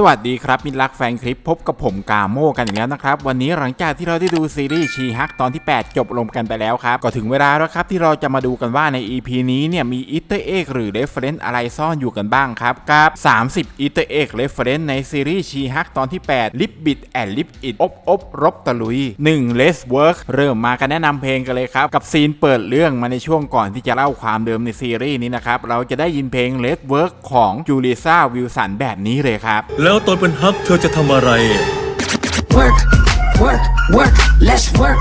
สวัสดีครับมิตรักแฟนคลิปพบกับผมกาโมกันอีกแล้วนะครับ วันนี้หลังจากที่เราได้ดูซีรีส์ชีฮักตอนที่ 8 จบลงกันไปแล้วครับ ก็ถึงเวลาแล้วครับที่เราจะมาดูกันว่าใน EP นี้เนี่ยมีอีเตอร์เอ็กหรือเรฟเฟรนซ์อะไรซ่อนอยู่กันบ้างครับกับ30อีเตอร์เอ็กเรฟเฟรนซ์ในซีรีส์ชีฮักตอนที่ 8 ลิปบิดแอนลิปอิดอบอบรบตะลุย1 Let's Work เริ่มมากันแนะนำเพลงกันเลยครับกับซีนเปิดเรื่องมาในช่วงก่อนที่จะเล่าความเดิมในซีรีส์นี้นะครับเราจะได้ยินเพลง Let's Work ของจูลิซ่าวิลสันแบบนี้เลยครับแล้วตอนเป็นฮักเธอจะทำอะไร work, work, work, let's work.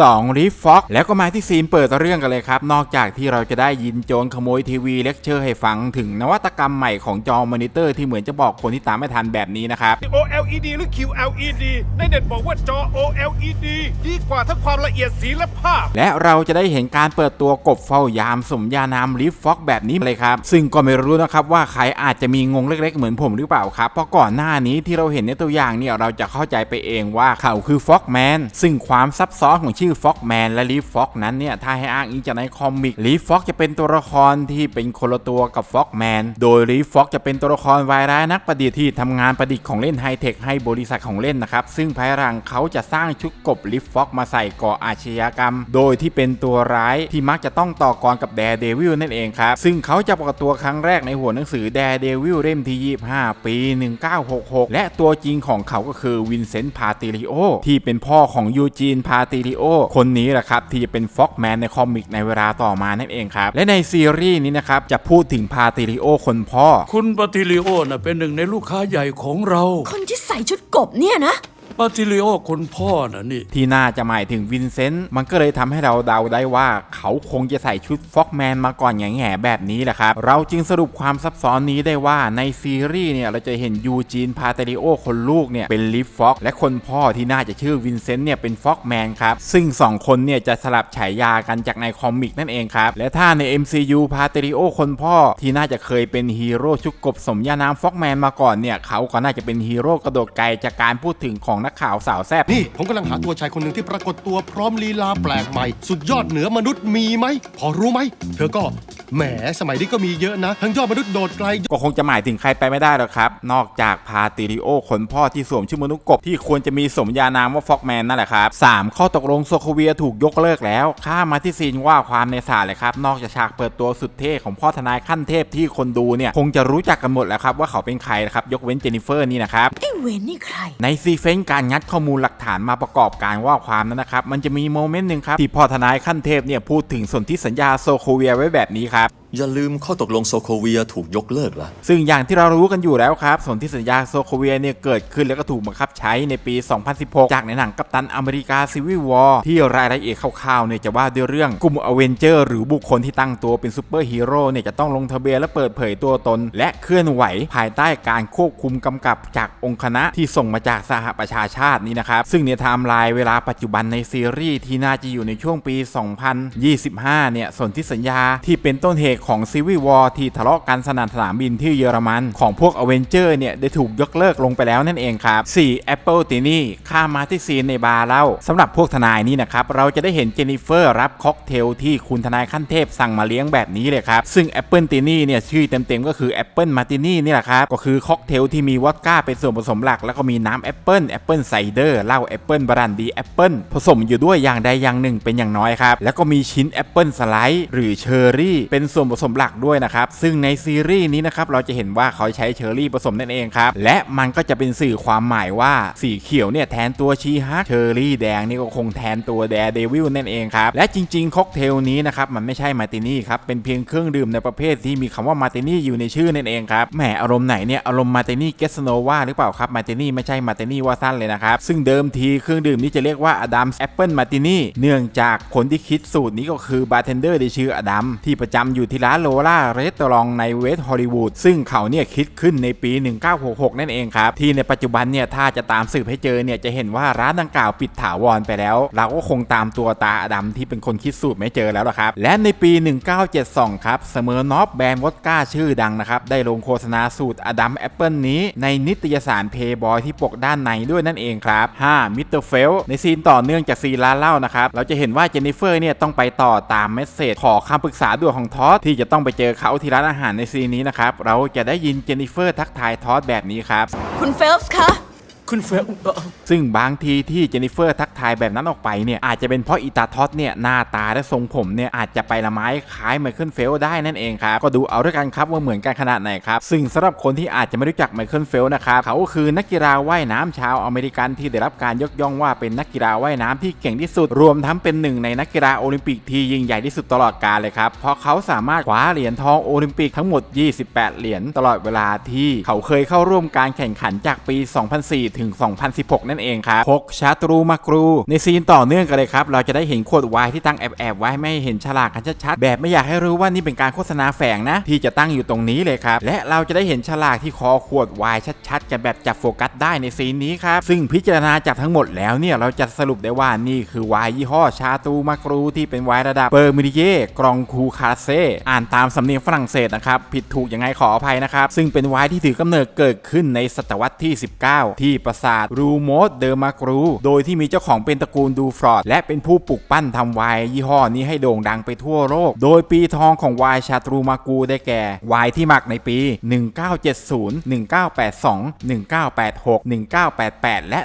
2รีฟ็อกแล้วก็มาที่ซีนเปิดเรื่องกันเลยครับ นอกจากที่เราจะได้ยินโจรขโมยทีวีเลคเชอร์ให้ฟังถึงนวัตกรรมใหม่ของจอมอนิเตอร์ที่เหมือนจะบอกคนที่ตามไม่ทันแบบนี้นะครับ OLED หรือ QLED ในเน็ตบอกว่าจอ OLED ดีกว่าทั้งความละเอียดสีและภาพ และเราจะได้เห็นการเปิดตัวกบเฝ้ายามสมญานามลิฟฟ็อกแบบนี้เลยครับ ซึ่งก็ไม่รู้นะครับว่าใครอาจจะมีงงเล็ก ๆ เหมือนผมหรือเปล่าครับเพราะก่อนหน้านี้ที่เราเห็นในตัวอย่างเนี่ยเราจะเข้าใจไปเองว่าเขาคือฟ็อกแมนซึ่งความซับซ้อนของชื่ื่อฟ็อกแมนและลีฟฟ็อกนั้นเนี่ยถ้าให้อ้างอิงจากในคอมิกลีฟฟ็อกจะเป็นตัวละครที่เป็นคนละตัวกับฟ็อกแมนโดยลีฟฟ็อกจะเป็นตัวละครวายร้ายนักประดิษฐ์ที่ทำงานประดิษฐ์ของเล่นไฮเทคให้บริษัทของเล่นนะครับซึ่งภายหลังเขาจะสร้างชุดกบลิฟฟ็อกมาใส่ก่ออาชญากรรม โดยที่เป็นตัวร้ายที่มักจะต้องต่อกรกับแดร์เดวิลนั่นเองครับซึ่งเขาจะปรากฏตัวครั้งแรกในหัวหนังสือแดร์เดวิลเล่มที่ 25 ปี 1966 และตัวจริงของเขาก็คือวินเซนต์พาติริโอที่เป็นพ่อของยูจีนพาติริโอคนนี้แหละครับที่จะเป็นฟ็อกแมนในคอมิกในเวลาต่อมานั่นเองครับ และในซีรีส์นี้นะครับจะพูดถึงพาติริโอคนพ่อ คุณปาติลิโอน่ะเป็นหนึ่งในลูกค้าใหญ่ของเรา คนที่ใส่ชุดกบเนี่ยนะ ปาติลิโอคนพ่อน่ะนี่ ที่น่าจะหมายถึงวินเซนต์มันก็เลยทำให้เราเดาได้ว่าเขาคงจะใส่ชุดฟ็อกแมนมาก่อนอย่างแง่แบบนี้แหละครับ เราจึงสรุปความซับซ้อนนี้ได้ว่าในซีรีส์เนี่ย เราจะเห็นยูจีนพาเตริโอคนลูกเนี่ย เป็นลิฟฟ็อกและคนพ่อที่น่าจะชื่อวินเซนต์เนี่ย เป็นฟ็อกแมนครับ ซึ่ง 2 คนเนี่ย จะสลับฉายากันจากในคอมิกนั่นเองครับ และถ้าใน MCU พาเตริโอคนพ่อที่น่าจะเคยเป็นฮีโร่ชุดกบสมญานามฟ็อกแมนมาก่อนเนี่ยเขาก็น่าจะเป็นฮีโร่กระโดดไกลจากการพูดถึงของนักข่าวสาวแซ่บนี่ผมกำลังหาตัวชายคนหนึ่งที่ปรากฏตัวพร้อมลีลาแปลกใหม่ สุดยอดเหนือมนุษย์มีไหม พอรู้ไหม เธอก็ แหมสมัยนี้ก็มีเยอะนะ ทั้งยอดมนุษย์โดดไกล ก็คงจะหมายถึงใครไปไม่ได้หรอกครับ นอกจากพาติริโอคนพ่อที่สวมชื่อมนุษย์กบที่ควรจะมีสมญานามว่าฟ็อกแมนนั่นแหละครับ 3 ข้อตกลงโซโคเวียถูกยกเลิกแล้วข้ามมาที่ซีนว่าความในศาลเลยครับ นอกจากฉากเปิดตัวสุดเท่ของพ่อทนายขั้นเทพที่คนดูเนี่ยคงจะรู้จักกันหมดแล้วครับว่าเขาเป็นใครนะครับยกเว้นเจนนิเฟอร์นี่นะครับไอ้เวนนี่ใคร ในซีเฟนต์การงัดข้อมูลหลักฐานมาประกอบการว่าความนั้นนะครับมันจะมีโมเมนต์หนึ่งครับที่พ่อทนายขั้นเทพเนี่ยพูดถึงสนธิสัญญาโซโคเวียไว้แบบนี้ครับครับ อย่าลืมข้อตกลงโซโคเวียถูกยกเลิกละซึ่งอย่างที่เรารู้กันอยู่แล้วครับสนธิสัญญาโซโคเวียเนี่ยเกิดขึ้นแล้วก็ถูกบังคับใช้ในปี 2016 จากในหนังกัปตันอเมริกาซีวิวอร์ที่รายละเอียดคร่าวๆเนี่ยจะว่าด้วยเรื่องกลุ่มอเวนเจอร์หรือบุคคลที่ตั้งตัวเป็นซูเปอร์ฮีโร่เนี่ยจะต้องลงทะเบียนและเปิดเผยตัวตน และเคลื่อนไหวภายใต้การควบคุมกำกับจากองค์คณะที่ส่งมาจากสหประชาชาตินี่นะครับซึ่งในไทม์ไลน์เวลาปัจจุบันในซีรีส์ที่น่าจะอยู่ในช่วงปี 2025 เนี่ยสนธิสัญญาที่เป็นต้นเหตุของซีวิวอร์ที่ทะเลาะกันสนั่นสนามบินที่เยอรมัน ของพวกอเวนเจอร์เนี่ยได้ถูกยกเลิกลงไปแล้วนั่นเองครับ 4 Apple ตีนี่ข้ามาที่ซีนในบาร์เล่าสำหรับพวกทนายนี่นะครับเราจะได้เห็นเจนนิเฟอร์รับค็อกเทลที่คุณทนายขั้นเทพสั่งมาเลี้ยงแบบนี้เลยครับซึ่ง Apple ตีนี่เนี่ยชื่อเต็มๆก็คือ Apple Martini นี่แหละครับก็คือค็อกเทลที่มีวอดก้าเป็นส่วนผสมหลัก แล้วก็มีน้ำแอปเปิลแอปเปิลไซเดอร์เหล้าแอปเปิลบรันดีแอปเปิลผสมอยู่ด้วยอย่างใดอย่างหนึ่งเป็นอย่างน้อยครับแล้วก็มีชิ้นแอปเปิลสไลด์หรือเชอร์รี่เป็นส่วนผผสมหลักด้วยนะครับ ซึ่งในซีรีส์นี้นะครับเราจะเห็นว่าเขาใช้เชอร์รี่ผสมนั่นเองครับ และมันก็จะเป็นสื่อความหมายว่าสีเขียวเนี่ยแทนตัวชีฮักเชอร์รี่แดงนี่ก็คงแทนตัวแดร์เดวิลนั่นเองครับ และจริง ๆ ค็อกเทลนี้นะครับมันไม่ใช่มาร์ตินี่ครับ เป็นเพียงเครื่องดื่มในประเภทที่มีคำว่ามาร์ตินี่อยู่ในชื่อนั่นเองครับ แหมอารมณ์ไหนเนี่ยอารมณ์มาร์ตินี่เกสโนวาหรือเปล่าครับมาร์ตินี่ไม่ใช่มาร์ตินี่ว่าสั้นเลยนะครับ ซึ่งเดิมทีเครื่องดื่มนี้จะเรียกว่าอดัมแอปเปิลมาร์ตินี่เนื่องจากคนที่คิดสูตรนี้ก็คือบาร์เทนเดอร์ที่ชื่ออดัมที่ประจำอยู่ที่ร้านโลล่าเรสตอรองในเวสต์ฮอลลีวูดซึ่งเขาเนี่ยคิดขึ้นในปี 1966 นั่นเองครับ ที่ในปัจจุบันเนี่ยถ้าจะตามสืบให้เจอเนี่ยจะเห็นว่าร้านดังกล่าวปิดถาวรไปแล้ว เราก็คงตามตัวตาดัมที่เป็นคนคิดสูตรไม่เจอแล้วละครับ และในปี 1972 ครับเสมอนอฟแบรนด์วอดก้าชื่อดังนะครับ ได้ลงโฆษณาสูตรอดัมแอปเปิลนี้ในนิตยสารเพย์บอยที่ปกด้านในด้วยนั่นเองครับ 5. มิสเตอร์เฟลในซีนต่อเนื่องจากซีนร้านเหล้านะครับเราจะเห็นว่าเจนนิเฟอร์เนี่ยต้องไปต่อตามเมสเซจขอคำปรึกษาด่วนของทอสทีที่จะต้องไปเจอเขาที่ร้านอาหารในซีนนี้นะครับ เราจะได้ยินเจนนิเฟอร์ทักทายทอดแบบนี้ครับ คุณเฟลส์คะ คุณเฟลซึ่งบางทีที่เจนนิเฟอร์ทักทายแบบนั้นออกไปเนี่ย อาจจะเป็นเพราะอีตาท็อตเนี่ย หน้าตาและทรงผมเนี่ย อาจจะไปละไม้คล้ายไมเคิลเฟลได้นั่นเองครับ ก็ดูเอาด้วยกันครับว่าเหมือนกันขนาดไหนครับ ซึ่งสำหรับคนที่อาจจะไม่รู้จักไมเคิลเฟลนะครับ เขาคือนักกีฬาว่ายน้ำชาวอเมริกันที่ได้รับการยกย่องว่าเป็นนักกีฬาว่ายน้ำที่เก่งที่สุด รวมทั้งเป็นหนึ่งในนักกีฬาโอลิมปิกที่ยิ่งใหญ่ที่สุดตลอดกาลเลยครับเพราะเขาสามารถคว้าเหรียญทองโอลิมปิกทั้งหมด 28 เหรียญตลอดเวลาที่เขาเคยเข้าร่วมการแข่งขันจากปี 2004ถึง 2016 นั่นเองครับพกชาตรูมากรู ในซีนต่อเนื่องกันเลยครับ เราจะได้เห็นขวดไวน์ที่ตั้งแอบๆไว้ไม่เห็นฉลากกันชัดๆแบบไม่อยากให้รู้ว่านี่เป็นการโฆษณาแฝงนะ ที่จะตั้งอยู่ตรงนี้เลยครับ และเราจะได้เห็นฉลากที่คอขวดไวน์ชัดๆกันแบบจับโฟกัสได้ในซีนนี้ครับซึ่งพิจารณาจากทั้งหมดแล้วเนี่ยเราจะสรุปได้ว่านี่คือไวน์ยี่ห้อชาตรูมากรูที่เป็นไวน์ระดับเปอร์มิเยกรองคูคาเซอ่านตามสำเนียงฝรั่งเศสนะครับผิดถูกยังไงขออภัยนะครับซึ่งเป็นไวน์ที่ถือกำเนิดเกิดขึ้นในศตวรรษที่ 19 ที่ปราสาทรูโมสเดอร์มากรู โดยที่มีเจ้าของเป็นตระกูลดูฟรอด และเป็นผู้ปลูกปั้นทำไวน์ยี่ห้อนี้ให้โด่งดังไปทั่วโลก โดยปีทองของไวน์ชาตรูมากูได้แก่ไวน์ที่หมักในปี 1970 1982 1986 1988 และ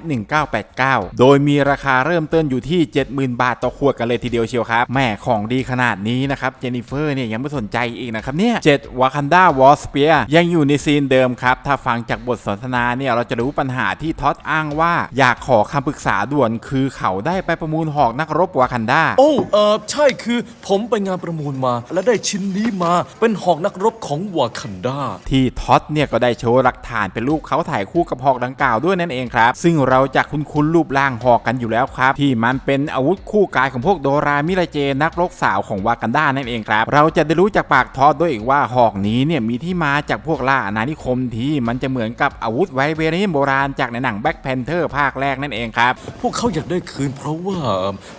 1989 โดยมีราคาเริ่มต้นอยู่ที่ 70,000 บาทต่อขวดกันเลยทีเดียวเชียวครับแม่ของดีขนาดนี้นะครับเจนิเฟอร์เนี่ยยังไม่สนใจอีกนะครับเนี่ยเจ็ดวาคันดาวอสเปียยังอยู่ในซีนเดิมครับถ้าฟังจากบทสนทนาเนี่ยเราจะรู้ปัญหาที่ท็อตอ้างว่าอยากขอคำปรึกษาด่วนคือเขาได้ไปประมูลหอกนักรบวาคันดาโอ้เออใช่คือผมไปงานประมูลมา และได้ชิ้นนี้มาเป็นหอกนักรบของวากันดาที่ท็อตเนี่ยก็ได้โชว์หลักฐานเป็นรูปเขาถ่ายคู่กับหอกดังกล่าวด้วยนั่นเองครับ ซึ่งเราจะคุ้นคุ้นๆรูปร่างหอกกันอยู่แล้วครับ ที่มันเป็นอาวุธคู่กายของพวกโดรามิราเจนักรบสาวของวากันดานั่นเองครับ เราจะได้รู้จากปากท็อตด้วยอีกว่าหอกนี้เนี่ยมีที่มาจากพวกล่าอาณานิคมที่มันจะเหมือนกับอาวุธไวเบเรียมโบราณจากในหนังแบ็คแพนเทอร์ภาคแรกนั่นเองครับ พวกเขาอยากได้คืนเพราะว่า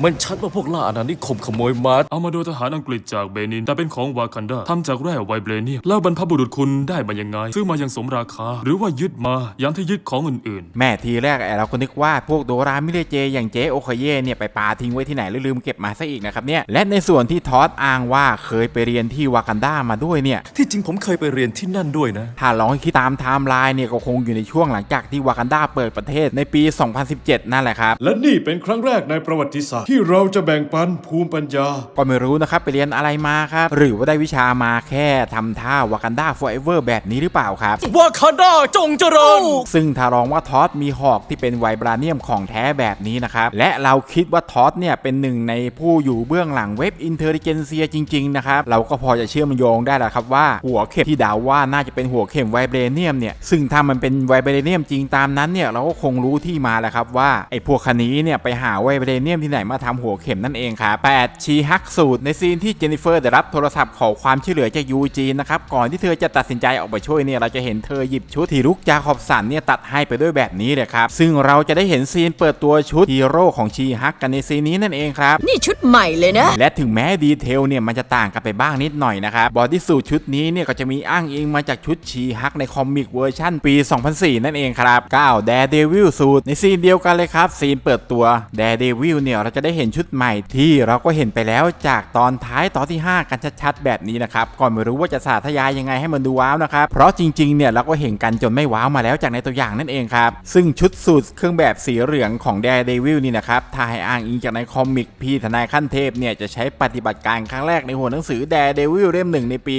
มันชัดว่าพวกล่าอาณานิคมขโมยมาเอามาโดยทหารอังกฤษจากเบนิน แต่เป็นของวากันดาทำจากแร่ไวเบรเนียมแล้วบรรพบุรุษคุณได้มายังไง ซื้อมายังสมราคา หรือว่ายึดมาอย่างที่ยึดของอื่นแม่ทีแรกไอ้เราก็นึกว่าพวกโดรามิเรเจ อย่างเจ๊โอคาเย่เนี่ยไปปาทิ้งไว้ที่ไหนแล้วลืมเก็บมาซะอีกนะครับเนี่ยและในส่วนที่ทอสอ้างว่าเคยไปเรียนที่วากันดามาด้วยเนี่ยที่จริงผมเคยไปเรียนที่นั่นด้วยนะถ้าลองคิดตามไทม์ไลน์เนี่ยก็คงอยู่ในช่วงหลังจากที่วากันดาเปิดประเทศในปี 2017 นั่นแหละครับ และนี่เป็นครั้งแรกในประวัติศาสตร์ที่เราจะแบ่งปันภูมิปัญญา ก็ไม่รู้นะครับไปเรียนอะไรมาครับ หรือว่าได้วิชามาแค่ทำท่าวากันดา forever แบบนี้หรือเปล่าครับวากันดาจงเจริญ ซึ่งถ้าลองว่าทอสมีหอกที่เป็นไวบราเนียมของแท้แบบนี้นะครับและเราคิดว่าทอสเนี่ยเป็นหนึ่งในผู้อยู่เบื้องหลังเว็บอินเทลเจนเซียจริงๆนะครับเราก็พอจะเชื่อมโยงได้แล้วครับว่าหัวเข็มที่เดาว่าน่าจะเป็นหัวเข็มไวเบรเนียมเนี่ยซึ่งถ้ามันเป็นไวเบรเนียมจริงตามนั้นเนี่ยเราก็คงรู้ที่มาแล้วครับว่าไอ้พวกคันนี้เนี่ยไปหาไวเบรเนียมที่ไหนมาทำหัวเข็มนั่นเองครับ8ชีฮักสูตรในซีนที่เจนนิเฟอร์ได้รับโทรศัพท์ขอความช่วยเหลือจากยูจีนนะครับก่อนที่เธอจะตัดสินใจออกไปช่วยเนี่ยเราจะเห็นเธอหยิบชุดที่ลุกจาขอบสันเนี่ยตัดให้ไปด้วยแบบนี้เลยครับซึ่งเราจะได้เห็นซีนเปิดตัวชุดฮีโร่ของชีฮักกันในซีนนี้นั่นเองครับนี่ชุดใหม่เลยนะและถึงแม้ดีเทลเนี่ยมันจะต่างกันไปบ้างนิดหน่อยนะครับบอดี้สูทชุดนี้เนี่ยก็จะมีอ้างอิงมาจากชุดชีฮักในคอมิกเวอร์ชั่นปี 2004 นั่นเองครับ9แดร์เดวิลสูทในซีนเดียวกันเลยครับ ซีนเปิดตัวแดร์เดวิลเนี่ยเราจะได้เห็นชุดใหม่ที่เราก็เห็นไปแล้วจากตอนท้ายตอนที่ 5 กันชัดๆ แบบนี้นะครับก่อนไม่รู้ว่าจะสาธยายยังไงให้มันดูว้าวนะครับเพราะจริงๆเนี่ยเราก็เห็นกันจนไม่ว้าวมาแล้วจากในตัวอย่างนั่นเองครับซึ่งชุดสูทเครื่องแบบสีเหลืองของแดร์เดวิลนี่นะครับถ้าให้อ้างอิงจากในคอมิกพี่ทนายขั้นเทพเนี่ยจะใช้ปฏิบัติการครั้งแรกในหัวหนังสือแดร์เดวิลเล่มหนึ่งในปี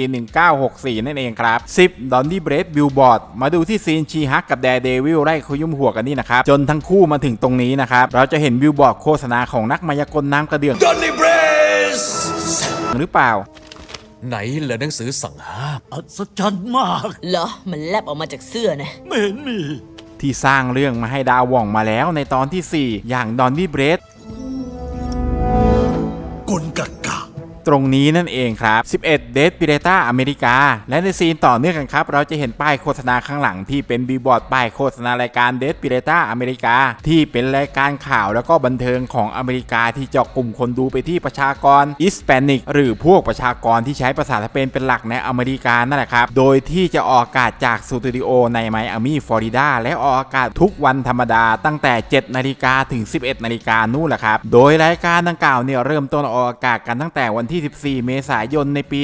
1964 นั่นเองครับ10ดอนดี้เบรดบิลบอร์ดมาดูที่ซีนชีฮักกับแดเดวิลไล่ขยุมหัวกันนี่นะครับจนทั้งคู่มาถึงตรงนี้นะครับเราจะเห็นบิลบอร์ดโฆษณาของนักมายากลน้ำกระเดื่องดอนนี่เบรสหรือเปล่า ไหนเหรอหนังสือสั่งห้ามอัศจรรย์มาก เหรอ มันแลบออกมาจากเสื้อนะ ไม่เห็นมี ที่สร้างเรื่องมาให้ดาวหว่องมาแล้วในตอนทีสี่ 4 อย่างดอนนี่เบรดกลกกะ ตรงนี้นั่นเองครับ 11เดทปิเรต้าอเมริกา และในซีนต่อเนื่องกันครับ เราจะเห็นป้ายโฆษณาข้างหลังที่เป็นบีบอร์ดป้ายโฆษณารายการเดทปิเรต้าอเมริกา ที่เป็นรายการข่าวแล้วก็บันเทิงของอเมริกาที่เจาะกลุ่มคนดูไปที่ประชากรอิสแปนิกหรือพวกประชากรที่ใช้ภาษาสเปนเป็นหลักในอเมริกานั่นแหละครับ โดยที่จะออกอากาศจากสตูดิโอในไมอามีฟลอริดาและออกอากาศทุกวันธรรมดาตั้งแต่ 7 นาฬิกาถึง 11 นาฬิกานู่นแหละครับ โดยรายการดังกล่าวเนี่ยเริ่มต้นออกอากาศกันตั้งแต่วันที่ 14 เมษายนในปี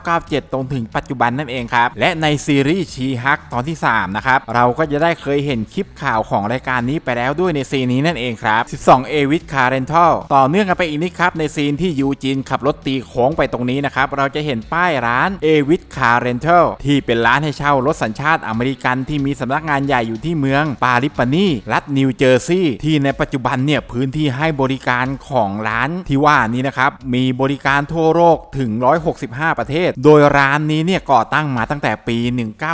1997 ตรงถึงปัจจุบันนั่นเองครับ และในซีรีส์ชีฮักตอนที่ 3 นะครับ เราก็จะได้เคยเห็นคลิปข่าวของรายการนี้ไปแล้วด้วยในซีนนี้นั่นเองครับ 12 เอวิทคาร์เรนทัลต่อเนื่องกันไปอีกนิดครับ ในซีนที่ยูจีนขับรถตีโค้งไปตรงนี้นะครับ เราจะเห็นป้ายร้านเอวิทคาร์เรนทัลที่เป็นร้านให้เช่ารถสัญชาติอเมริกันที่มีสำนักงานใหญ่อยู่ที่เมืองปาริปานีรัฐนิวเจอร์ซีย์ที่ในปัจจุบันเนี่ยพื้นที่ให้บริการของร้านที่ว่านี้นะครับมีบริการทั่วโลกถึง 165 ประเทศ โดยร้านนี้เนี่ยก่อตั้งมาตั้งแต่ปี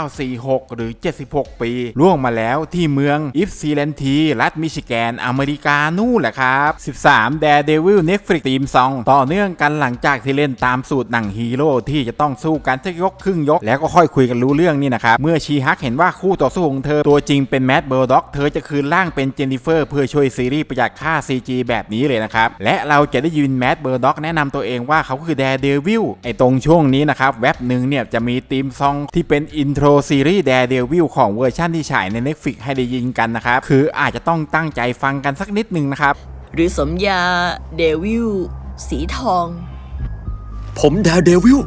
1946 หรือ 76 ปี ล่วงมาแล้วที่เมืองอิฟซีเลนทีรัฐมิชิแกนอเมริกานู่นแหละครับ 13 Daredevil Netflix ทีมซองต่อเนื่องกันหลังจากที่เล่นตามสูตรหนังฮีโร่ที่จะต้องสู้กันจะยกครึ่งยก แล้วก็ค่อยคุยกันรู้เรื่องนี่นะครับ เมื่อชีฮักเห็นว่าคู่ต่อสู้ของเธอตัวจริงเป็นแมดเบอร์ด็อกเธอจะคืนร่างเป็นเจนนิเฟอร์เพื่อช่วยซีรีส์ประหยัดค่า CG แบบนี้เลยนะครับ และเราจะได้ยินแมดเบอร์ด็อกแนะนำตัวเองว่าเขาคือ Daredevil ไอตรงช่วงนี้นะครับแว็บหนึ่งเนี่ยจะมีธีมซองที่เป็นอินโทรซีรีส์ Daredevil ของเวอร์ชันที่ฉายใน Netflix ให้ได้ยินกันนะครับ คืออาจจะต้องตั้งใจฟังกันสักนิดหนึ่งนะครับ หรือสมญาเดวิลสีทอง ผมแดเดวิล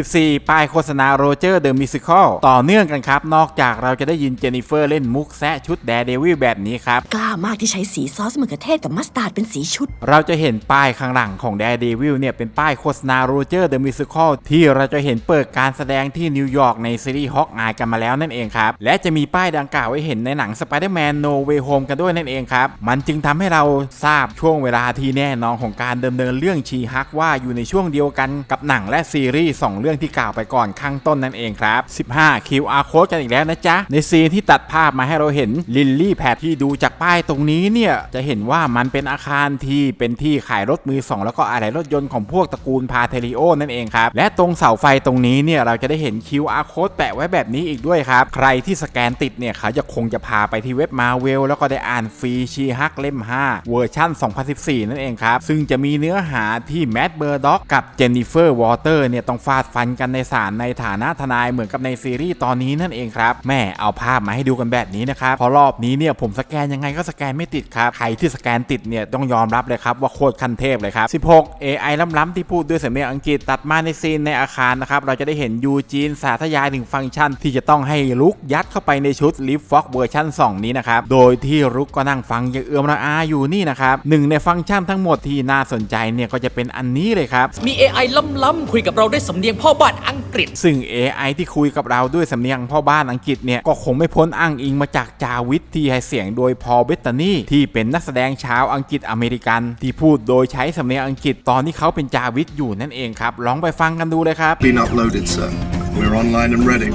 14 ป้ายโฆษณาโรเจอร์เดอะมิวสิคลต่อเนื่องกันครับ นอกจากเราจะได้ยินเจนนิเฟอร์เล่นมุกแซะชุดแดเดวิลแบบนี้ครับ กล้ามากที่ใช้สีซอสมะเขือเทศกับมัสตาร์ดเป็นสีชุด เราจะเห็นป้ายข้างหลังของ Daredevil เนี่ยเป็นป้ายโฆษณา Roger the Musical ที่เราจะเห็นเปิดการแสดงที่นิวยอร์กในซีรีส์ฮอกอายกันมาแล้วนั่นเองครับ และจะมีป้ายดังกล่าวไว้เห็นในหนัง Spider-Man No Way Home กันด้วยนั่นเองครับ มันจึงทำให้เราทราบช่วงเวลาที่แน่นอนของการดำเนินเรื่องชีฮักว่าอยู่ในช่วงเดียวกันกับหนังและซีรีส์สองเรื่องที่กล่าวไปก่อนข้างต้นนั่นเองครับ 15 QR code กันอีกแล้วนะจ๊ะ ในซีนที่ตัดภาพมาให้เราเห็นลิลลี่แพดที่ดูจากป้ายตรงนี้เนี่ย จะเห็นว่ามันเป็นอาคารที่เป็นที่ขายรถมือสองแล้วก็อะไหล่รถยนต์ของพวกตระกูลพาเทริโอนั่นเองครับ และตรงเสาไฟตรงนี้เนี่ยเราจะได้เห็น QR code แปะไว้แบบนี้อีกด้วยครับ ใครที่สแกนติดเนี่ยเขาจะคงจะพาไปที่เว็บมาเวลแล้วก็ได้อ่านฟรีชีฮักเล่ม 5 เวอร์ชั่น 2014 นั่นเองครับซึ่งจะมีเนื้อหาที่แมดเบอร์ด็อกกับเจนนิเฟอร์วอเตอร์เนี่ยต้องฟาดฟันกันในศาลในฐานะทนายเหมือนกับในซีรีส์ตอนนี้นั่นเองครับแม่เอาภาพมาให้ดูกันแบบนี้นะครับเพราะรอบนี้เนี่ยผมสแกนยังไงก็สแกนไม่ติดครับใครที่สแกนติดเนี่ยต้องยอมรับเลยครับว่าโคตรคันเทพเลยครับ 16 AI ล้ำๆที่พูดด้วยสำเนียงอังกฤษตัดมาในซีนในอาคารนะครับเราจะได้เห็นยูจีนสาธยายถึงฟังก์ชัน ที่จะต้องให้ลุกยัดเข้าไปในชุดลิฟฟ็อกเวอร์ชัน2 นี้นะครับโดยที่ลุกก็นั่งฟังอย่างเอื้อมระอาอยู่นี่นะครับหนึ่งในฟังก์ชันทั้งหมดที่น่าสนใจเนี่ยก็จะเป็นอันนี้เลยครับมี AI ล้ำๆคุยกับเราด้สำเนียงพ่อบ้านอังกฤษ ซึ่ง AI ที่คุยกับเราด้วยสำเนียงพ่อบ้านอังกฤษเนี่ย ก็คงไม่พ้นอ้างอิงมาจากจาวิทที่ให้เสียงโดยพอลเบตตานีที่เป็นนักแสดงชาวอังกฤษอเมริกัน ที่พูดโดยใช้สำเนียงอังกฤษตอนที่เขาเป็นจาวิทอยู่นั่นเองครับลองไปฟังกันดูเลยครับ Been uploaded, sir. We're online and ready.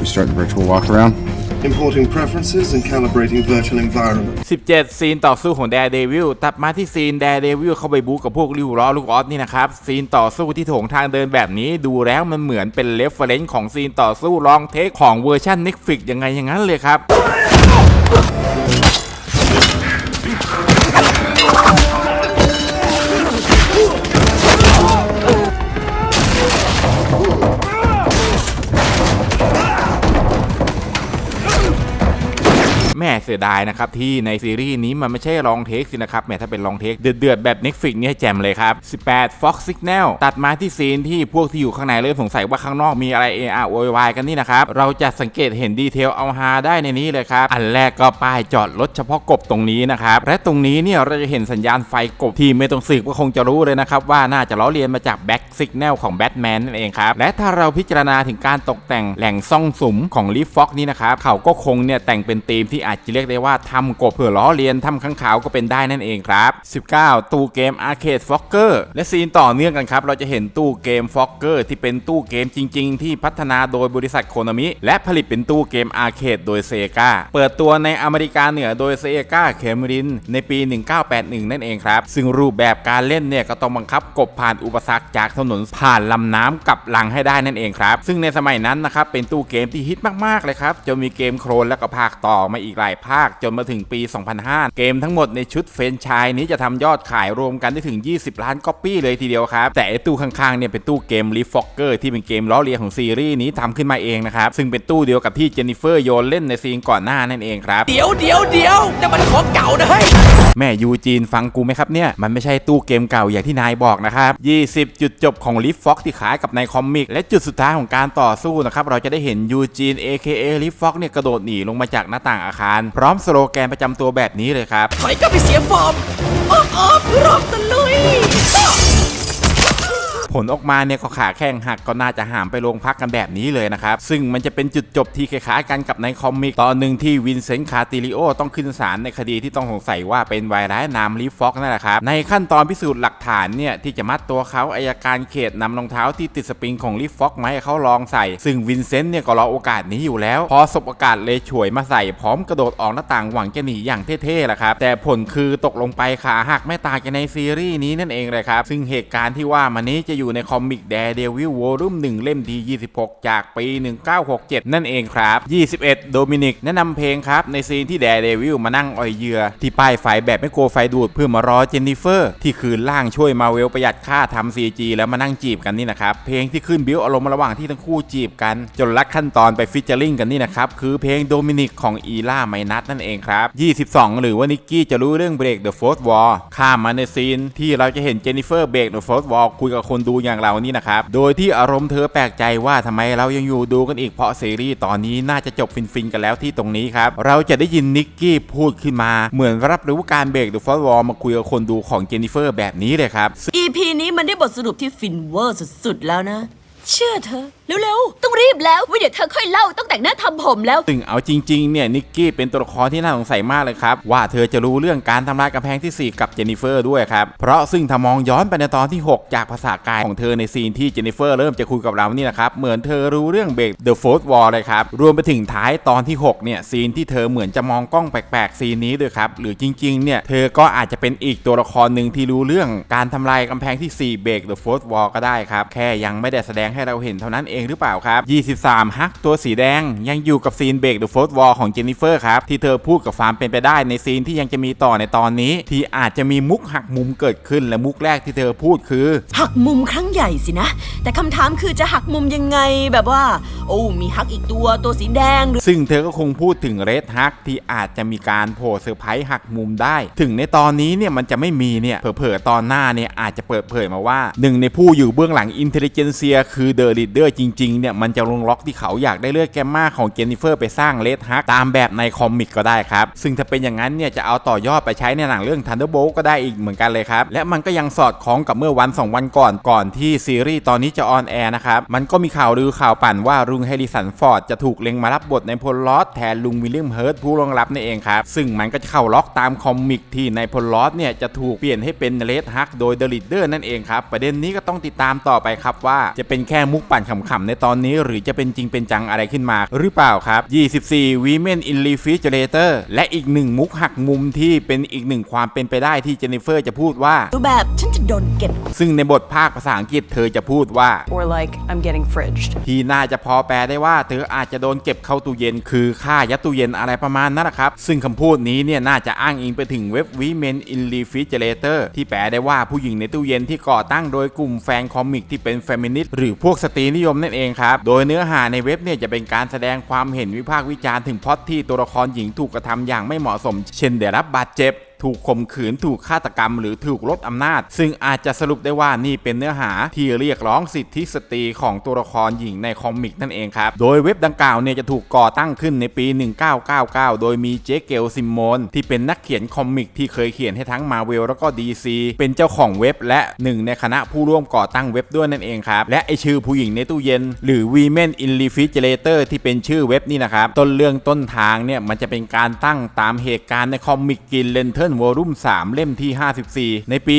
We start the virtual walk around. Importing preferences and calibrating virtual environment. 17 ซีนต่อสู้ของแดร์เดวิลตัดมาที่ซีนแดร์เดวิลเข้าไปบู๊กับพวกริวล้อลูกออสนี่นะครับ ซีนต่อสู้ที่โถงทางเดินแบบนี้ดูแล้วมันเหมือนเป็นเรฟเฟรนซ์ของซีนต่อสู้ลองเทคของเวอร์ชัน Netflix ยังไงอย่างนั้นเลยครับ เสียดายนะครับที่ในซีรีส์นี้มันไม่ใช่ลองเทคสินะครับแม่ถ้าเป็นลองเทคเดือดๆแบบ Netflix เนี่ยแจ่มเลยครับ 18 Fox Signal ตัดมาที่ซีนที่พวกที่อยู่ข้างในเริ่มสงสัยว่าข้างนอกมีอะไร AR โวยวายกันนี่นะครับ เราจะสังเกตเห็นดีเทลเอาฮาได้ในนี้เลยครับ อันแรกก็ป้ายจอดรถเฉพาะกบตรงนี้นะครับ และตรงนี้เนี่ยเราจะเห็นสัญญาณไฟกบที่ไม่ต้องสืบก็คงจะรู้เลยนะครับ ว่าน่าจะล้อเลียนมาจาก Back Signal ของแบทแมนนั่นเองครับและถ้าเราพิจารณาถึงการตกแต่งแหล่งซ่องสุมของลีฟฟ็อกนี่นะครับเขาก็คงเนี่ยแต่งเป็นธีมที่อาจจะเรียกได้ว่าทำกบเผื่อล้อเลียนทำข้างขาวก็เป็นได้นั่นเองครับ 19 ตู้เกมอาร์เคดฟ็อกเกอร์และซีนต่อเนื่องกันครับเราจะเห็นตู้เกมฟ็อกเกอร์ที่เป็นตู้เกมจริง ๆ ที่พัฒนาโดยบริษัทโคนามิและผลิตเป็นตู้เกมอาร์เคดโดยเซกาเปิดตัวในอเมริกาเหนือโดยเซกาเคมริน ในปี 1981 นั่นเองครับ ซึ่งรูปแบบการเล่นเนี่ยก็ต้องบังคับกบผ่านอุปสรรคจากถนนผ่านลำน้ำกับหลังให้ได้นั่นเองครับ ซึ่งในสมัยนั้นนะครับเป็นตู้เกมที่ฮิตมากๆเลยครับจนมีเกมโครนและก็ภาคต่อมาอีกหลายภาคจนมาถึงปี 2005 เกมทั้งหมดในชุดเฟรนไชายนี้จะทำยอดขายรวมกันได้ถึง 20 ล้านก๊อปปี้เลยทีเดียวครับ แต่ไอตู้ข้างๆเนี่ยเป็นตู้เกมลีฟอกเกอร์ที่เป็นเกมล้อเลียนของซีรีส์นี้ทำขึ้นมาเองนะครับ ซึ่งเป็นตู้เดียวกับที่เจนนิเฟอร์โยนเล่นในซีนก่อนหน้านั่นเองครับ เดี๋ยวเดี๋ยวเดี๋ยวแต่มันของเก่านะเฮ้ยแม่ยูจีนฟังกูไหมครับเนี่ย มันไม่ใช่ตู้เกมเก่าอย่างที่นายบอกนะครับ 20 จุดจบของลิฟฟ็อกที่ขายกับในคอมิก และจุดสุดท้ายของการต่อสู้นะครับ เราจะได้เห็นยูจีน AKA ลิฟฟ็อกเนี่ยกระโดดหนีลงมาจากหน้าต่างอาคารพร้อมสโลแกนประจำตัวแบบนี้เลยครับ ถอยก็ไปเสียฟอร์มออกออกรอบตะลุย ผลออกมาเนี่ยก็ขาแข้งหักก็น่าจะหามไปโรงพักกันแบบนี้เลยนะครับ ซึ่งมันจะเป็นจุดจบที่คล้ายๆกันกับในคอมิกตอนหนึ่งที่วินเซนต์คาติลิโอต้องขึ้นศาลในคดีที่ต้องสงสัยว่าเป็นไวร้ายนามลีฟ็อกนั่นแหละครับในขั้นตอนพิสูจน์หลักฐานเนี่ยที่จะมัดตัวเขาอายการเขตนำรองเท้าที่ติดสปริงของลีฟ็อกมาให้เขาลองใส่ ซึ่งวินเซนต์เนี่ยก็รอโอกาสนี้อยู่แล้ว พอสบโอกาสเลยฉวยมาใส่พร้อมกระโดดออกหน้าต่างหวังจะหนีอย่างเท่ๆแหละครับแต่ผลคือตกลงไปขาหักไม่ตางจากในซีรีส์นี้นั่นเองเลยครับซึ่งเหตุการณ์ที่ว่ามานี้จะอยู่ในคอมิก Daredevil Volume 1เล่มที่ 26 จากปี 1967 นั่นเองครับ 21 โดมินิกแนะนำเพลงครับในซีนที่ Daredevil มานั่งอ่อยเหยื่อที่ป้ายไฟแบบไม่โกลไฟดูดเพื่อมารอเจนนิเฟอร์ ที่คืนล่างช่วยมาเวลประหยัดค่าทำ CG แล้วมานั่งจีบกันนี่นะครับ เพลงที่ขึ้นบิวอารมณ์ระหว่างที่ทั้งคู่จีบกัน จนลัดขั้นตอนไปฟิชเจอริงกันนี่นะครับคือเพลงโดมินิกของอีล่าไมนัทนั่นเองครับ 22 หรือว่านิกกี้จะรู้เรื่องเบรก The Fourth Wall ข้ามมาในซีนที่เราจะเห็นเจนนิเฟอร์เบรก The Fourth Wall คุยกับคนดููอย่างเรานี่นะครับ โดยที่อารมณ์เธอแปลกใจว่าทำไมเรายังอยู่ดูกันอีกเพราะซีรีส์ตอนนี้น่าจะจบฟินๆกันแล้วที่ตรงนี้ครับ เราจะได้ยินนิกกี้พูดขึ้นมาเหมือนรับรู้การเบรกดูฟอร์วอลมาคุยกับคนดูของเจนนิเฟอร์แบบนี้เลยครับ EP นี้มันได้บทสรุปที่ฟินเวอร์สุดๆแล้วนะ เชื่อเธอ เร็วๆ ต้องรีบแล้วไว้เดี๋ยวเธอค่อยเล่าต้องแต่งหน้าทำผมแล้ว ซึ่งเอาจริงๆ เนี่ยนิกกี้เป็นตัวละครที่น่าสงสัยมากเลยครับ ว่าเธอจะรู้เรื่องการทำลายกำแพงที่ 4 กับเจนนิเฟอร์ด้วยครับ เพราะซึ่งถ้ามองย้อนไปในตอนที่ 6 จากภาษากายของเธอในซีนที่เจนนิเฟอร์เริ่มจะคุยกับเรานี่นะครับ เหมือนเธอรู้เรื่องเบรก The Fourth Wall เลยครับ รวมไปถึงท้ายตอนที่ 6 เนี่ยซีนที่เธอเหมือนจะมองกล้องแปลกๆ ซีนนี้ด้วยครับ หรือจริงๆ เนี่ยเธอก็อาจจะเป็นอีกตัวละครหนึ่งที่รู้เรื่องการทำลายกำแพงที่4เบรก The Fourth Wall ก็ได้ครับแค่ยังไม่ได้แสดงให้เราเห็นเท่านั้นเองหรือเปล่าครับ 23 ฮักตัวสีแดงยังอยู่กับซีนเบรก The Fourth Wall ของเจนนิเฟอร์ครับที่เธอพูดกับฟาร์มเป็นไปได้ในซีนที่ยังจะมีต่อในตอนนี้ ที่อาจจะมีมุกหักมุมเกิดขึ้นและมุกแรกที่เธอพูดคือ หักมุมครั้งใหญ่สินะ แต่คำถามคือจะหักมุมยังไงแบบว่า โอ้มีหักอีกตัวตัวสีแดงหรือซึ่งเธอก็คงพูดถึงเรดฮักที่อาจจะมีการโผล่เซอร์ไพรส์หักมุมได้ ถึงในตอนนี้เนี่ยมันจะไม่มีเนี่ยเผลอๆตอนหน้าเนี่ยอาจจะเปิดเผยมาว่าหนึ่งในผู้อยู่เบื้องหลังอินเทลเจนเซียคือเดอะลีดเดอร์จริงๆเนี่ยมันจะลงล็อกที่เขาอยากได้เลือดแกมมาของเจนนิเฟอร์ไปสร้างเรดฮักตามแบบในคอมิกก็ได้ครับ ซึ่งถ้าเป็นอย่างนั้นเนี่ยจะเอาต่อยอดไปใช้ในหนังเรื่อง Thunderbolt ก็ได้อีกเหมือนกันเลยครับ และมันก็ยังสอดคล้องกับเมื่อวัน 2 วันก่อนก่อนที่ซีรีส์ตอนนี้จะออนแอร์นะครับมันก็มีข่าวลือข่าวปั่นว่าลุงแฮริสันฟอร์ดจะถูกเล็งมารับบทในพลลอสแทนลุงวิลเลียมเฮิร์ตผู้รองรับนั่นเองครับซึ่งมันก็จะเข้าล็อกตามคอมิกที่ในพลลอสเนี่ยจะถูกเปลี่ยนให้เป็นเรดฮักโดยเดอะลีดเดอร์นั่นเองครับประเด็นนี้ก็ต้องติดตามต่อไปครับว่าจะเป็นแค่มุกปั่นขำๆในตอนนี้หรือจะเป็นจริงเป็นจังอะไรขึ้นมาหรือเปล่าครับ 24 Women in Refrigerator และอีกหนึ่งมุกหักมุมที่เป็นอีกหนึ่งความเป็นไปได้ที่เจนนิเฟอร์จะพูดว่าดูแบบฉันจะโดนเก็บ ซึ่งในบทภาคภาษาอังกฤษเธอจะพูดว่า Or like, I'm getting fridged. ที่น่าจะพอแปลได้ว่า เธออาจจะโดนเก็บเข้าตู้เย็น คือค่ายัดตู้เย็นอะไรประมาณนั้นนะครับ ซึ่งคำพูดนี้เนี่ยน่าจะอ้างอิงไปถึงเว็บ Women in Refrigerator ที่แปลได้ว่าผู้หญิงในตู้เย็นที่ก่อตั้งโดยกลุ่มแฟนคอมิกที่เป็นเฟมินิสต์หรือพวกสตรีนิยมนั่นเองครับ โดยเนื้อหาในเว็บเนี่ยจะเป็นการแสดงความเห็นวิพากษ์วิจารณ์ถึงพล็อตที่ตัวละครหญิงถูกกระทำอย่างไม่เหมาะสม เช่นได้รับบาดเจ็บ ถูกข่มขืนถูกฆาตกรรม หรือถูกลดอำนาจ ซึ่งอาจจะสรุปได้ว่านี่เป็นเนื้อหาที่เรียกร้องสิทธิสตรีของตัวละครหญิงในคอมิกนั่นเองครับ โดยเว็บดังกล่าวเนี่ยจะถูกก่อตั้งขึ้นในปี 1999 โดยมีเจเกลซิมโมนที่เป็นนักเขียนคอมิกที่เคยเขียนให้ทั้งมาเวลแล้วก็ DC เป็นเจ้าของเว็บและหนึ่งในคณะผู้ร่วมก่อตั้งเว็บด้วยนั่นเองครับ และไอชื่อผู้หญิงในตู้เย็น หรือ Women in Refrigerator ที่เป็นชื่อเว็บนี่นะครับต้นเรื่องต้นทางเนี่ยมันจะเป็นการตั้งตามเหตุการณ์ในคอมิกกินเลนเทิล Seven Volume 3 เล่มที่ 54 ในปี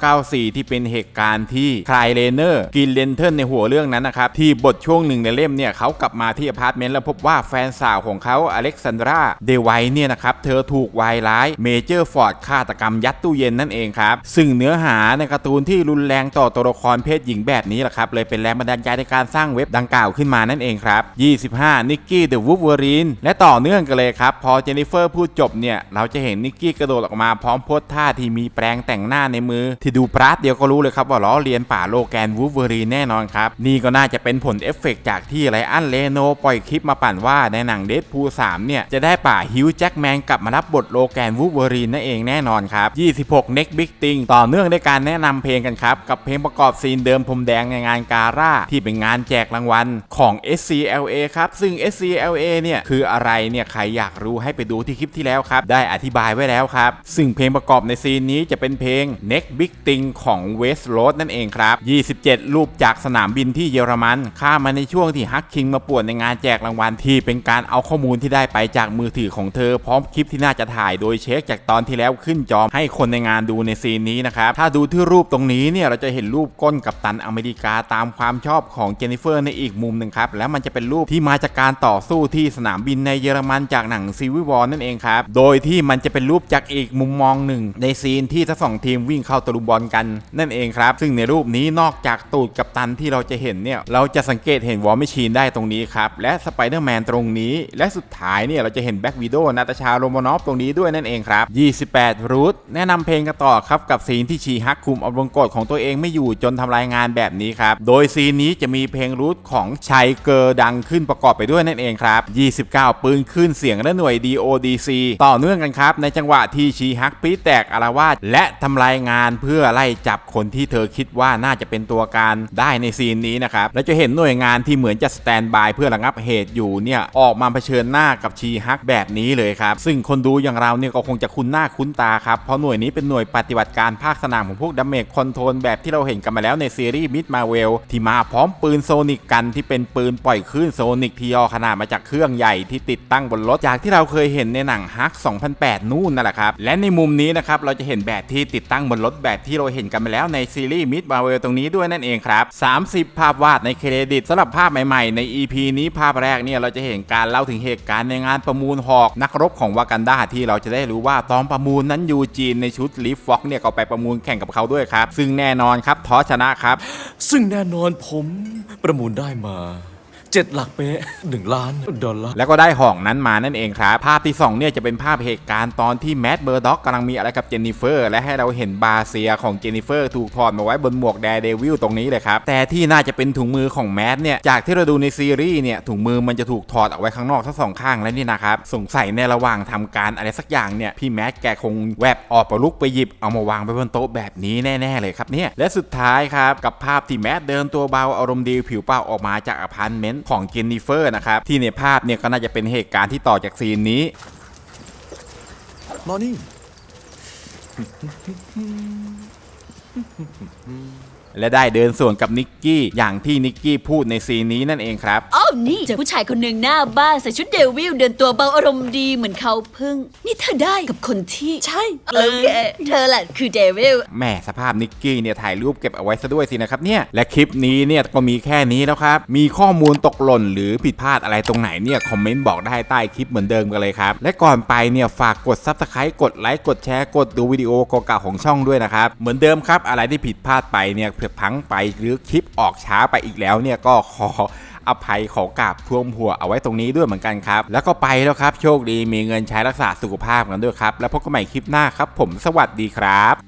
1994 ที่เป็นเหตุการณ์ที่คลายเลเนอร์กินเลนเทิลในหัวเรื่องนั้นนะครับ ที่บทช่วงหนึ่งในเล่มเนี่ยเขากลับมาที่อพาร์ตเมนต์แล้วพบว่าแฟนสาวของเขาอเล็กซานดราเดไวเนี่ยนะครับ เธอถูกวายร้ายเมเจอร์ฟอร์ดฆาตกรรมยัดตู้เย็นนั่นเองครับ ซึ่งเนื้อหาในการ์ตูนที่รุนแรงต่อตัวละครเพศหญิงแบบนี้แหละครับเลยเป็นแรงบันดาลใจในการสร้างเว็บดังกล่าวขึ้นมานั่นเองครับ 25 นิกกี้เดอะวูฟเวอรีนและต่อเนื่องกันเลยครับพอเจนนิเฟอร์พูดจบเนี่ยเราจะเห็นนิกกี้กระโดดออกมาพร้อมโพสท่าที่มีแปรงแต่งหน้าในมือ ที่ดูปราดเดียวก็รู้เลยครับว่าล้อเลียนป่าโลแกนวูฟเวอรีแน่นอนครับ นี่ก็น่าจะเป็นผลเอฟเฟกต์จากที่ไรอันเลโนปล่อยคลิปมาปั่นว่าในหนังเด p พู3เนี่ย จะได้ป่าฮิวแจ็คแมนกลับมารับบทโลแกนวูฟเวอรีนนั่นเองแน่นอนครับ 26 Next Big Thing ต่อเนื่องด้วยการแนะนำเพลงกันครับ กับเพลงประกอบซีนเดิมพรมแดงในงานการ่าที่เป็นงานแจกรางวัลของ SCLA ครับซึ่ง SCLA เนี่ยคืออะไรเนี่ยใครอยากรู้ให้ไปดูที่คลิปที่แล้วครับได้อธิบายไว้แล้วครับซึ่งเพลงประกอบในซีนนี้จะเป็นเพลง Next Big Thing ของ West Road นั่นเองครับ 27 รูปจากสนามบินที่เยอรมันข้ามาในช่วงที่ฮักคิงมาป่วนในงานแจกรางวัลที่เป็นการเอาข้อมูลที่ได้ไปจากมือถือของเธอ พร้อมคลิปที่น่าจะถ่ายโดยเช็คจากตอนที่แล้วขึ้นจอให้คนในงานดูในซีนนี้นะครับ ถ้าดูที่รูปตรงนี้เนี่ยเราจะเห็นรูปก้นกับตันอเมริกาตามความชอบของเจนนิเฟอร์ในอีกมุมหนึ่งครับ แล้วมันจะเป็นรูปที่มาจากการต่อสู้ที่สนามบินในเยอรมันจากหนังซีวิวอลนั่นเองครับ โดยที่มันจะเป็นรูปจากอีกมุมมองหนึ่ง ในซีนที่ทั้งสองทีมวิ่งเข้าตะลุมบอลกันนั่นเองครับ ซึ่งในรูปนี้นอกจากตูดกับตันที่เราจะเห็นเนี่ยเราจะสังเกตเห็นวอลไม่ชีนได้ตรงนี้ครับและสไปเดอร์แมนตรงนี้ และสุดท้ายเนี่ยเราจะเห็นแบ็กวิดโอนาตาชาโรมานอฟตรงนี้ด้วยนั่นเองครับ 28 รูทแนะนำเพลงกันต่อครับกับซีนที่ชีฮักคุมอาวงกฎของตัวเองไม่อยู่จนทำลายงานแบบนี้ครับโดยซีนนี้จะมีเพลงรูทของชัยเกอร์ดังขึ้นประกอบไปด้วยนั่นเองครับ 29 ปืนขึ้นเสียงและหน่วย DODC ต่อเนื่องกันครับในจังหวะที่ชีฮักปีแตกอารวาสและทำลายงานเพื่อไล่จับคนที่เธอคิดว่าน่าจะเป็นตัวการได้ในซีนนี้นะครับและจะเห็นหน่วยงานที่เหมือนจะสแตนบายเพื่อระงับเหตุอยู่เนี่ยออกมาเผชิญหน้ากับชีฮักแบบนี้เลยครับ ซึ่งคนดูอย่างเราเนี่ยก็คงจะคุ้นหน้าคุ้นตาครับเพราะหน่วยนี้เป็นหน่วยปฏิบัติการภาคสนามของพวกดัมเมจคอนโทรลแบบที่เราเห็นกันมาแล้วในซีรีส์มิดมาเวลที่มาพร้อมปืนโซนิกกันที่เป็นปืนปล่อยคลื่นโซนิกที่ย่อขนาดมาจากเครื่องใหญ่ที่ติดตั้งบนรถจากที่เราเคยเห็นในหนังฮัก2008 นู่นนั่นแหละครับและในมุมนี้นะครับเราจะเห็นแบบที่ติดตั้งบนรถแบบที่เราเห็นกันมาแล้วในซีรีส์มิดมาเวลตรงนี้ด้วยนั่นเองครับ 30 ภาพวาดในเครดิตสำหรับภาพใหม่ๆ ใน EP นี้ภาพแรกเนี่ยเราจะเห็นการเล่าถึงเหตุการณ์ในงานประมูลหอกนักรบของวากันดาที่เราจะได้รู้ว่าตอนประมูลนั้นยูจีนในชุดลีฟฟ็อกเนี่ยก็ไปประมูลแข่งกับเขาด้วยครับ ซึ่งแน่นอนครับทอชนะครับ ซึ่งแน่นอนผมประมูลได้มา เจ็ดหลักเป๊ะหนึ่งล้านดอลลาร์ แล้วก็ได้ห่องนั้นมานั่นเองครับ ภาพที่ 2 เนี่ยจะเป็นภาพเหตุการณ์ตอนที่แมดเบอร์ด็อกกำลังมีอะไรกับเจนนิเฟอร์ และให้เราเห็นบาเซียของเจนนิเฟอร์ถูกถอดมาไว้บนหมวกแดร์เดวิลตรงนี้เลยครับ แต่ที่น่าจะเป็นถุงมือของแมดเนี่ย จากที่เราดูในซีรีส์เนี่ยถุงมือมันจะถูกถอดออกไว้ข้างนอกทั้งสองข้างแล้วนี่นะครับสงสัยในระหว่างทำการอะไรสักอย่างเนี่ยพี่แมดแกคงแวบออกประลุกไปหยิบเอามาวางไปบนโต๊ะแบบนี้แน่ๆเลยครับเนี่ยและสุดท้ายครับกับภาพที่แมดเดินตัวเบาอารมณ์ดีผิวเปล่าออกมาจากอพาร์ตเมนต์ของเจนนิเฟอร์นะครับ ที่ในภาพเนี่ยก็น่าจะเป็นเหตุการณ์ที่ต่อจากซีนนี้มานี่ และได้เดินสวนกับนิกกี้อย่างที่นิกกี้พูดในซีนนี้นั่นเองครับอ้าวนี่เจอผู้ชายคนหนึ่งหน้าบ้านใส่ชุดเดวิลเดินตัวเบาอารมณ์ดีเหมือนเขาเพิ่ง นี่เธอได้กับคนที่ใช่โอเคเธอแหละคือเดวิลแหม่สภาพนิกกี้เนี่ยถ่ายรูปเก็บเอาไว้ซะด้วยสินะครับเนี่ยและคลิปนี้เนี่ยก็มีแค่นี้แล้วครับมีข้อมูลตกหล่นหรือผิดพลาดอะไรตรงไหนเนี่ยคอมเมนต์บอกได้ใต้คลิปเหมือนเดิมกันเลยครับและก่อนไปเนี่ยฝากกด Subscribe กดไลค์กดแชร์กดดูวิดีโอเก่าๆของช่องด้วยนะครับเหมือนเดิมครับอะไรที่ผิดพลาดไปเนี่ยเผื่อพังไปหรือคลิปออกช้าไปอีกแล้วเนี่ยก็ขออภัยขอกราบท่วมหัวเอาไว้ตรงนี้ด้วยเหมือนกันครับ แล้วก็ไปแล้วครับ โชคดีมีเงินใช้รักษาสุขภาพกันด้วยครับ แล้วพบกันใหม่คลิปหน้าครับ ผมสวัสดีครับ